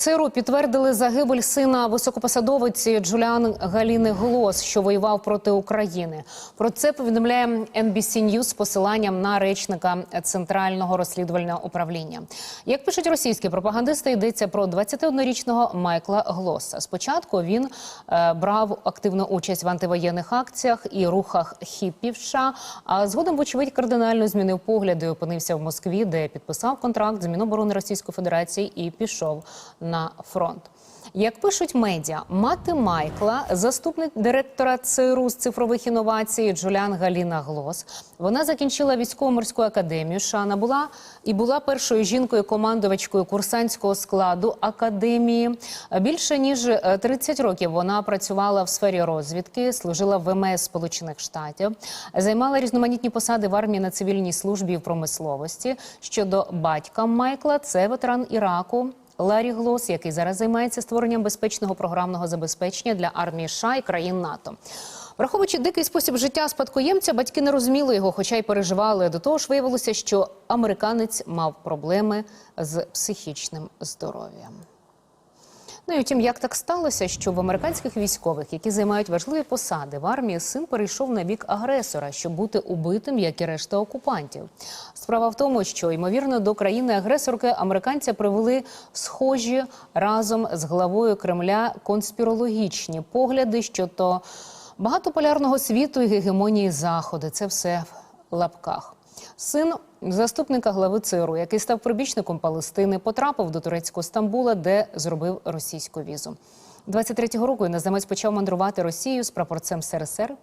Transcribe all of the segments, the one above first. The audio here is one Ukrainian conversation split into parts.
ЦРУ підтвердили загибель сина високопосадовиці Джуліан Галіни Глос, що воював проти України. Про це повідомляє NBC News з посиланням на речника Центрального розслідувального управління. Як пишуть російські пропагандисти, йдеться про 21-річного Майкла Глоса. Спочатку він е, брав активну участь в антивоєнних акціях і рухах хіппі США, а згодом, вочевидь, кардинально змінив погляди. Опинився в Москві, де підписав контракт з Міноборони Російської Федерації і пішов на фронт. Як пишуть медіа, мати Майкла, заступник директора ЦРУ з цифрових інновацій Джулян Галіна Глос. Вона закінчила військово-морську академію. США була і була першою жінкою командувачкою курсантського складу академії. Більше ніж е, 30 років вона працювала в сфері розвідки, служила в ВМС Сполучених Штатів, займала різноманітні посади в армії на цивільній службі і в промисловості. Щодо батька Майкла, це ветеран Іраку. Ларі Глос, який зараз займається створенням безпечного програмного забезпечення для армії США і країн НАТО. Враховуючи дикий спосіб життя спадкоємця, батьки не розуміли його, хоча й переживали. До того ж, виявилося, що американець мав проблеми з психічним здоров'ям. Ну і втім, як так сталося, що в американських військових, які займають важливі посади в армії, син перейшов на бік агресора, щоб бути убитим, як і решта окупантів. Справа в тому, що ймовірно до країни-агресорки американця привели схожі разом з главою Кремля конспірологічні погляди щодо багатополярного світу і гегемонії заходу. Це все в лапках. Син заступника глави ЦРУ, який став прибічником Палестини, потрапив до турецького Стамбула, де зробив російську візу. 23-го року іноземець почав мандрувати Росію з прапорцем СРСР.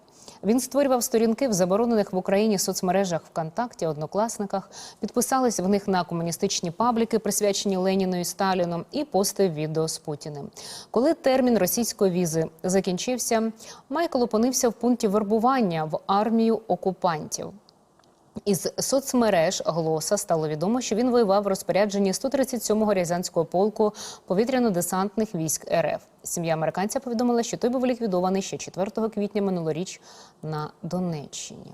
Він створював сторінки в заборонених в Україні соцмережах ВКонтакті, однокласниках, підписались в них на комуністичні пабліки, присвячені Леніну і Сталіну, і постив відео з Путіним. Коли термін російської візи закінчився, Майкл опинився в пункті вербування в армію окупантів. Із соцмереж Глоса стало відомо, що він воював в розпорядженні 137-го Рязанського полку повітряно-десантних військ РФ. Сім'я американця повідомила, що той був ліквідований ще 4 квітня минулоріч на Донеччині.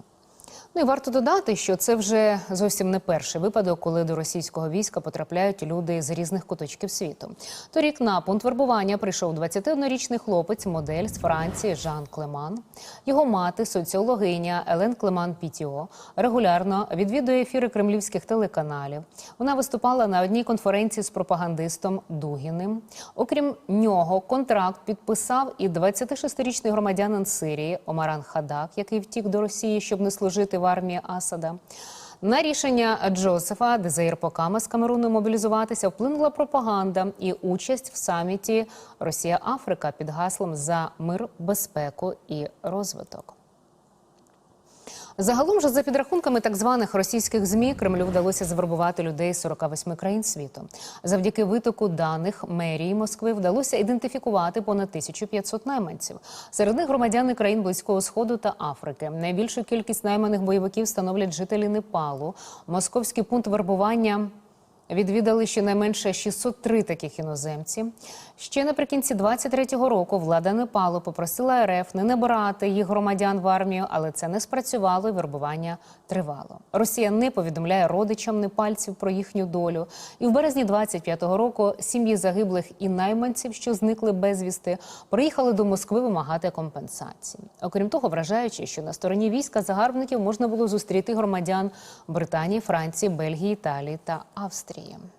Ну і варто додати, що це вже зовсім не перший випадок, коли до російського війська потрапляють люди з різних куточків світу. Торік на пункт вербування прийшов 21-річний хлопець, модель з Франції Жан Клеман. Його мати, соціологиня Елен Клеман Пітіо, регулярно відвідує ефіри кремлівських телеканалів. Вона виступала на одній конференції з пропагандистом Дугіним. Окрім нього, контракт підписав і 26-річний громадянин Сирії Омаран Хадак, який втік до Росії, щоб не служити в армії Асада. На рішення Джозефа Дезаїр Покама з Камеруну мобілізуватися вплинула пропаганда і участь в саміті Росія-Африка під гаслом за мир, безпеку і розвиток. Загалом же за підрахунками так званих російських змі Кремлю вдалося завербувати людей з 48 країн світу. Завдяки витоку даних мерії Москви вдалося ідентифікувати понад 1500 найманців. Серед них громадяни країн близького сходу та Африки. Найбільшу кількість найманих бойовиків становлять жителі Непалу. Московський пункт вербування. Відвідали щонайменше 603 таких іноземці. Ще наприкінці 23-го року влада Непалу попросила РФ не набирати їх громадян в армію, але це не спрацювало і вербування тривало. Росія не повідомляє родичам непальців про їхню долю. І в березні 25-го року сім'ї загиблих і найманців, що зникли безвісти, приїхали до Москви вимагати компенсації. Окрім того, вражаючи, що на стороні війська загарбників можна було зустріти громадян Британії, Франції, Бельгії, Італії та Австрії.